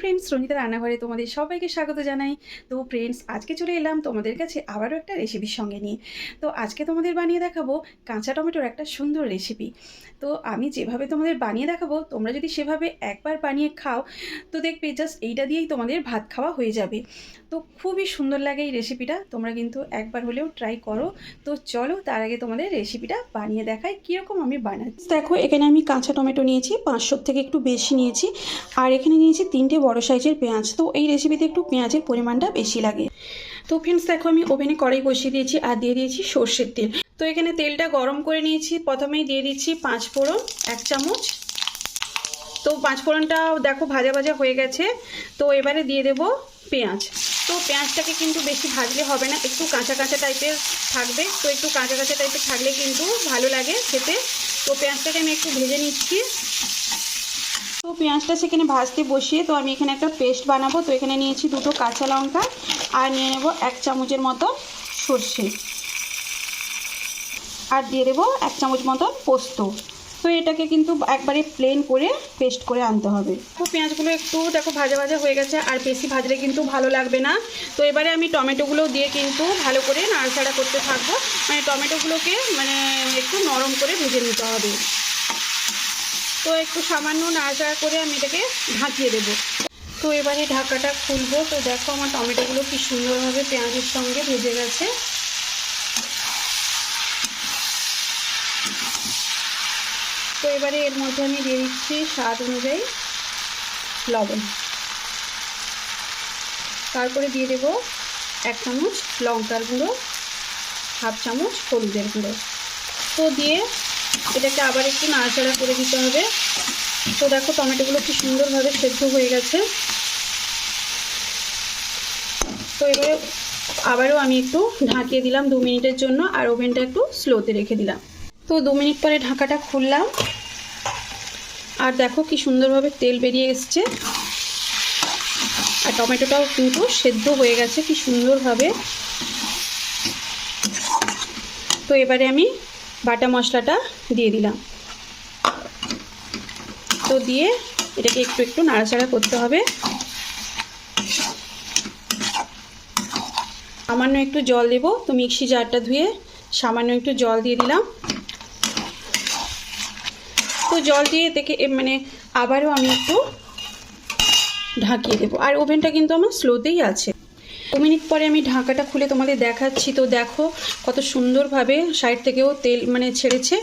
Friends Ranjita রান্নাঘরে তোমাদের সবাইকে স্বাগত জানাই। তো ফ্রেন্ডস আজকে চলে এলাম তোমাদের কাছে আবারও একটা রেসিপির সঙ্গে নিয়ে। তো আজকে তোমাদের বানিয়ে দেখাবো কাঁচা টমেটোর একটা সুন্দর রেসিপি তো আমি যেভাবে তোমাদের বানিয়ে দেখাবো, তোমরা যদি সেভাবে একবার বানিয়ে খাও, তো দেখবে জাস্ট এইটা দিয়েই তোমাদের ভাত খাওয়া হয়ে যাবে। তো খুবই সুন্দর লাগে এই রেসিপিটা তোমরা কিন্তু একবার হলেও ট্রাই করো। তো চলো তার আগে তোমাদের রেসিপিটা বানিয়ে দেখাই, কীরকম আমি বানাচ্ছি। দেখো, এখানে আমি কাঁচা টমেটো নিয়েছি, পাঁচশোর থেকে একটু বেশি নিয়েছি। আর এখানে নিয়েছি তিনটে বড় সাইজের পেঁয়াজ। তো এই রেসিপিতে একটু পেঁয়াজের পরিমাণটা বেশি লাগে। তো ফ্রেন্ডস দেখো আমি ওভেনে কড়াই বসিয়ে দিয়েছি আর দিয়ে দিয়েছি সর্ষের তেল। তো এখানে তেলটা গরম করে নিয়েছি। প্রথমেই দিয়ে দিচ্ছি পাঁচ ফোড়ন, এক চামচ। তো পাঁচ ফোড়নটা দেখো ভাজা ভাজা হয়ে গেছে। তো এবারে দিয়ে দেব পেঁয়াজ। তো পেঁয়াজটাকে কিন্তু বেশি ভাজলে হবে না, একটু কাঁচা কাঁচা টাইপের থাকবে। তো একটু কাঁচা কাঁচা টাইপের থাকলে কিন্তু ভালো লাগে খেতে। তো পেঁয়াজটাকে আমি একটু ভেজে নিচ্ছি। তো পেঁয়াজটা সেখানে ভাজতে বসিয়ে, তো আমি এখানে একটা পেস্ট বানাবো। তো এখানে নিয়েছি দুটো কাঁচা লঙ্কা আর নিয়ে নেব এক চামচের মতো সর্ষে। আর দিয়ে দেবো এক চামচ মতো পোস্ত। তো এটাকে কিন্তু একবারে প্লেন করে পেস্ট করে আনতে হবে। তো পেঁয়াজগুলো একটু দেখো ভাজা ভাজা হয়ে গেছে, আর বেশি ভাজলে কিন্তু ভালো লাগবে না। তো এবারে আমি টমেটোগুলো দিয়ে কিন্তু ভালো করে নাড়াচাড়া করতে থাকব। মানে টমেটোগুলোকে মানে একটু নরম করে ভেজে নিতে হবে। তো একটু সামান্য নাড়াচাড়া করে আমি এটাকে ঢাকিয়ে দেবো। তো এবারে ঢাকাটা খুলবো। তো দেখো আমার টমেটোগুলো কি সুন্দরভাবে পেঁয়াজের সঙ্গে ভেজে গেছে। তো এবারে এর মধ্যে আমি দিয়ে দিচ্ছি স্বাদ অনুযায়ী লবণ। তারপরে দিয়ে দেব এক চামচ লঙ্কার গুঁড়ো, হাফ চামচ হলুদের গুঁড়ো। তো দিয়ে এটাকে আবার একটু নাড়াচাড়া করে দিতে হবে। তো দেখো টমেটোগুলো কি সুন্দরভাবে সেদ্ধ হয়ে গেছে। তো এবারে আবারও আমি একটু ঢাকিয়ে দিলাম দু মিনিটের জন্য আর ওভেনটা একটু স্লোতে রেখে দিলাম। তো দু মিনিট পরে ঢাকাটা খুললাম। আর দেখো কি সুন্দরভাবে তেল বেরিয়ে এসছে। আর টমেটোটাও কিন্তু সেদ্ধ হয়ে গেছে, কি সুন্দরভাবে। তো এবারে আমি বাটা মশলাটা দিয়ে দিলাম। তো দিয়ে এটাকে একটু একটু নাড়াচাড়া করতে হবে। সামান্য একটু জল দেব। তো মিক্সি জারটা ধুয়ে সামান্য একটু জল দিয়ে দিলাম। তো জল দিয়ে থেকে মানে আবারও আমি একটু ঢাকিয়ে দেবো। আর ওভেনটা কিন্তু আমার স্লোতেই আছে। দু মিনিট পরে আমি ঢাকাটা খুলে তোমাদের দেখাচ্ছি। তো দেখো কত সুন্দরভাবে সাইড থেকেও তেল মানে ছেড়েছে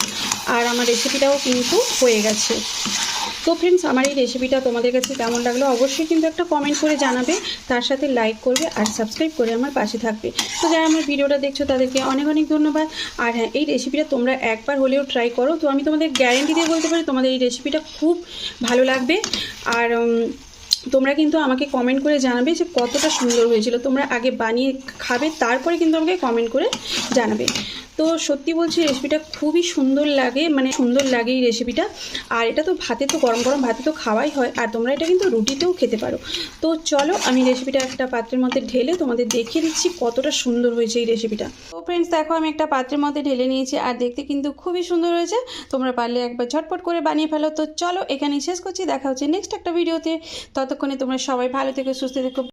আর আমার রেসিপিটাও কিন্তু হয়ে গেছে। তো ফ্রেন্ডস আমার এই রেসিপিটা তোমাদের কাছে কেমন লাগল অবশ্যই কিন্তু একটা কমেন্ট করে জানাবে। তার সাথে লাইক করবে আর সাবস্ক্রাইব করে আমার পাশে থাকবে। তো যারা আমার ভিডিওটা দেখছ, তাদেরকে অনেক অনেক ধন্যবাদ। আর হ্যাঁ এই রেসিপিটা তোমরা একবার হলেও ট্রাই করো। তো আমি তোমাদের গ্যারেন্টি দিয়ে বলতে পারি, তোমাদের এই রেসিপিটা খুব ভালো লাগবে। আর তোমরা কিন্তু আমাকে কমেন্ট করে জানাবে যে কতটা সুন্দর হয়েছিল। তোমরা আগে বানিয়ে খাবে, তারপরে কিন্তু আমাকে কমেন্ট করে জানাবে। তো সত্যি বলছি রেসিপিটা খুবই সুন্দর লাগে মানে সুন্দর লাগে এই রেসিপিটা আর এটা তো ভাতে তো গরম গরম ভাতে তো খাওয়াই হয়, আর তোমরা এটা কিন্তু রুটিতেও খেতে পারো। তো চলো, আমি রেসিপিটা একটা পাত্রের মধ্যে ঢেলে তোমাদের দেখিয়ে দিচ্ছি কতটা সুন্দর হয়েছে এই রেসিপিটা তো ফ্রেন্ডস দেখো, আমি একটা পাত্রের মধ্যে ঢেলে নিয়েছি, আর দেখতে কিন্তু খুবই সুন্দর হয়েছে। তোমরা পারলে একবার ঝটপট করে বানিয়ে ফেলো। তো চলো, এখানেই শেষ করছি, দেখা হচ্ছে নেক্সট একটা ভিডিওতে ততক্ষণে তোমরা সবাই ভালো থেকে, সুস্থ থেকো।